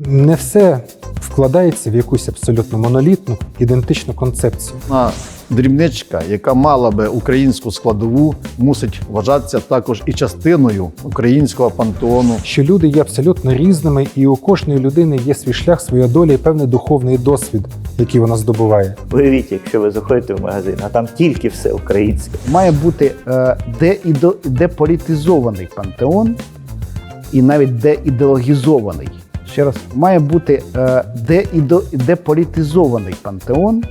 Не все вкладається в якусь абсолютно монолітну, ідентичну концепцію. Одна дрібничка, яка мала би українську складову, мусить вважатися також і частиною українського пантеону. Що люди є абсолютно різними, і у кожної людини є свій шлях, своя доля і певний духовний досвід, який вона здобуває. Уявіть, якщо ви заходите в магазин, а там тільки все українське. Має бути е, деідо- деполітизований пантеон і навіть деідеологізований. Ще раз, має бути е, деполітизований пантеон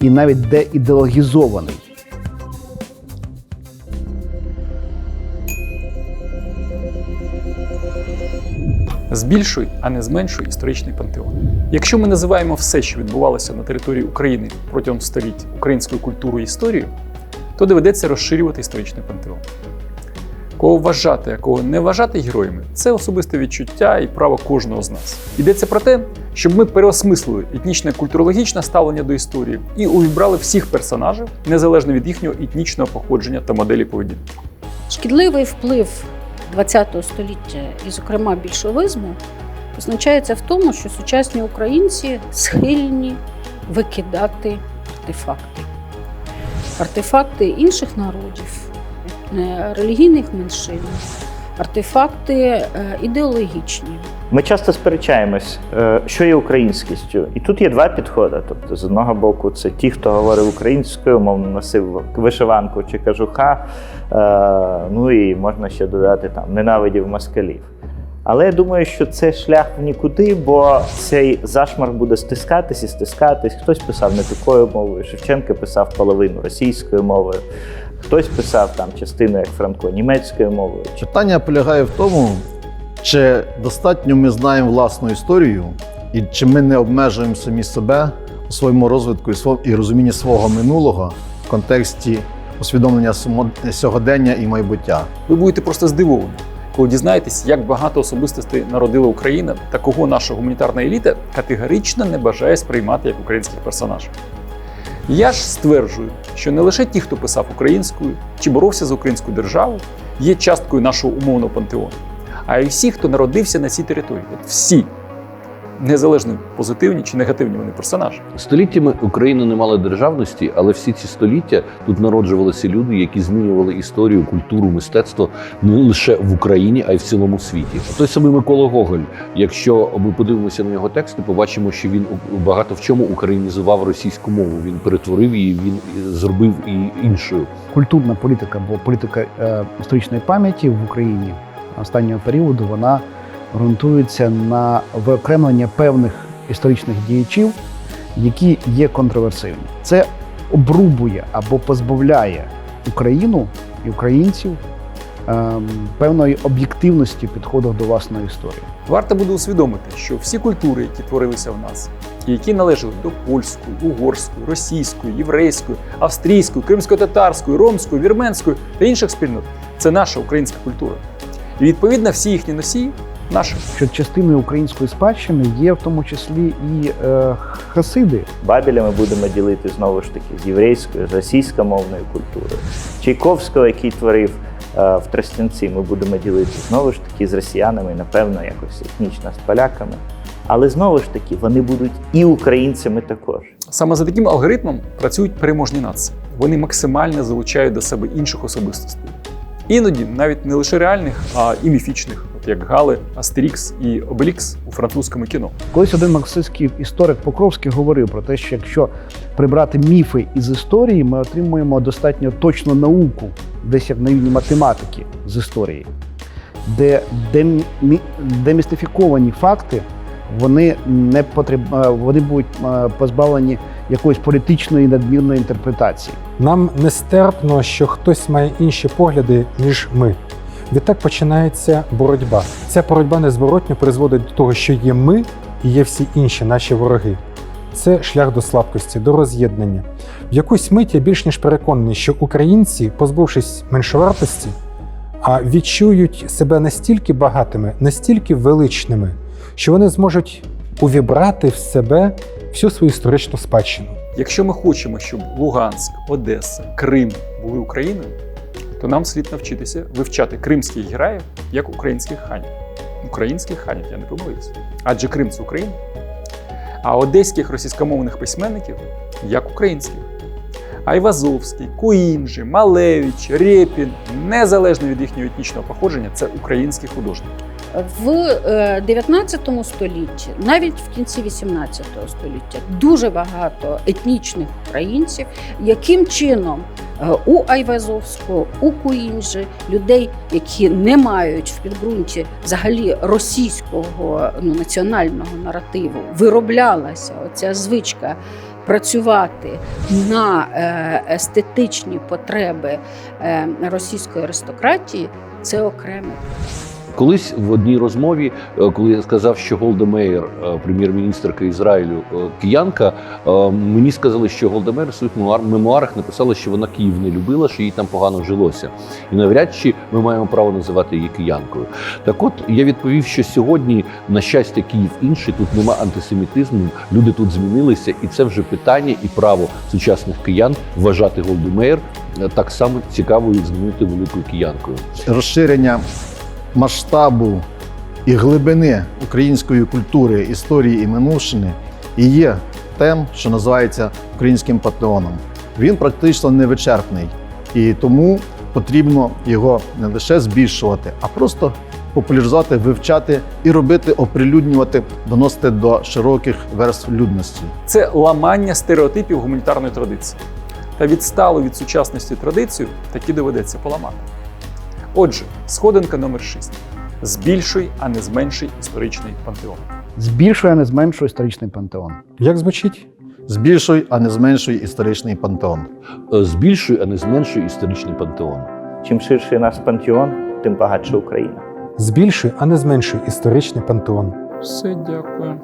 і навіть деідеологізований. Збільшуй, а не зменшуй історичний пантеон. Якщо ми називаємо все, що відбувалося на території України протягом століть українською культурою і історією, то доведеться розширювати історичний пантеон. Кого вважати, а кого не вважати героями це особисте відчуття і право кожного з нас. Йдеться про те, щоб ми переосмислили етнічне культурологічне ставлення до історії і увібрали всіх персонажів незалежно від їхнього етнічного походження та моделі поведінки. Шкідливий вплив ХХ століття, і, зокрема, більшовизму, позначається в тому, що сучасні українці схильні викидати артефакти. Артефакти інших народів, релігійних меншин, артефакти е, ідеологічні. Ми часто сперечаємось, е, що є українськістю. І тут є два підходи. Тобто, з одного боку, це ті, хто говорив українською, мовно носив вишиванку чи кажуха. е, Ну і можна ще додати там ненавидів москалів. Але я думаю, що це шлях в нікуди, бо цей зашмарк буде стискатись і стискатись. Хтось писав не такою мовою, Шевченко писав половину російською мовою, хтось писав там частину, як Франко, німецькою мовою. Питання полягає в тому, чи достатньо ми знаємо власну історію, і чи ми не обмежуємо самі себе у своєму розвитку і розумінні свого минулого в контексті усвідомлення сьогодення і майбуття. Ви будете просто здивовані, коли дізнаєтесь, як багато особистостей народила Україна та кого наша гуманітарна еліта категорично не бажає сприймати як українських персонажів. Я ж стверджую, що не лише ті, хто писав українською чи боровся за українську державу, є часткою нашого умовного пантеону, а й всі, хто народився на цій території. От всі, незалежно позитивні чи негативні вони персонажі. Століттями Україна не мала державності, але всі ці століття тут народжувалися люди, які змінювали історію, культуру, мистецтво не лише в Україні, а й в цілому світі. Той самий Микола Гоголь. Якщо ми подивимося на його тексти, побачимо, що він у- багато в чому українізував російську мову. Він перетворив її, він зробив її іншою. Культурна політика або політика е, історичної пам'яті в Україні останнього періоду вона ґрунтується на виокремлення певних історичних діячів, які є контроверсивні. Це обрубує або позбавляє Україну і українців ем, певної об'єктивності підходу до власної історії. Варто буде усвідомити, що всі культури, які творилися в нас, і які належали до польської, угорської, російської, єврейської, австрійської, кримсько-татарської, ромської, вірменської та інших спільнот, це наша українська культура. І відповідно всі їхні носії наші. Що частиною української спадщини є в тому числі і е, хасиди, Бабеля ми будемо ділити знову ж таки з єврейською, з російськомовною культурою. Чайковського, який творив е, в Тростянці, ми будемо ділити знову ж таки з росіянами, напевно, якось етнічно з поляками. Але знову ж таки вони будуть і українцями також. Саме за таким алгоритмом працюють переможні нації. Вони максимально залучають до себе інших особистостей. Іноді навіть не лише реальних, а і міфічних, от як Гали, Астерікс і Обелікс у французькому кіно. Колись один марксистський історик Покровський говорив про те, що якщо прибрати міфи із історії, ми отримуємо достатньо точну науку, десь як на рівні математики з історії, де демі- демістифіковані факти вони не потреб... е, вони будуть е, позбавлені якоїсь політичної надмірної інтерпретації. Нам нестерпно, що хтось має інші погляди, ніж ми. Відтак починається боротьба. Ця боротьба незворотньо призводить до того, що є ми і є всі інші наші вороги. Це шлях до слабкості, до роз'єднання. В якусь мить я більш ніж переконаний, що українці, позбувшись меншовартості, відчують себе настільки багатими, настільки величними, що вони зможуть увібрати в себе всю свою історичну спадщину. Якщо ми хочемо, щоб Луганськ, Одеса, Крим були Україною, то нам слід навчитися вивчати кримських героїв як українських ханів. Українських ханів, я не помилився. Адже Крим це Україна. А одеських російськомовних письменників як українських. Айвазовський, Куінджі, Малевич, Рєпін, незалежно від їхнього етнічного походження, це українські художники. В е, 19 столітті, навіть в кінці 18 століття, дуже багато етнічних українців, яким чином е, у Айвазовського, у Куінджі, людей, які не мають в підґрунті взагалі російського ну, національного наративу, вироблялася оця звичка працювати на е, естетичні потреби е, російської аристократії, це окреме. Колись в одній розмові, е, коли я сказав, що Голда Меїр, е, прем'єр-міністрка Ізраїлю, е, киянка, мені сказали, що Голда Меїр в своїх мемуарах написала, що вона Київ не любила, що їй там погано жилося. І навряд чи ми маємо право називати її киянкою. Так от я відповів, що сьогодні, на щастя, Київ інший, тут нема антисемітизму, люди тут змінилися, і це вже питання і право сучасних киян вважати е, так само цікавою і знаменитою великою киянкою. Розширення масштабу і глибини української культури, історії і минувшини і є тем, що називається українським патеоном. Він практично невичерпний, і тому потрібно його не лише збільшувати, а просто популяризувати, вивчати і робити, оприлюднювати, доносити до широких верств людності. Це ламання стереотипів гуманітарної традиції. Та відсталу від сучасності традицію таки доведеться поламати. Отже, сходинка номер 6. Збільшуй, а не зменшуй історичний пантеон. Збільшує, а не зменшує історичний пантеон. Як звучить? Збільшуй, а не зменшуй історичний пантеон. Е, Збільшуй, а не зменшуй історичний пантеон. Чим ширший наш пантеон, тим багатша Україна. Збільшуй, а не зменшуй історичний пантеон. Все, дякую.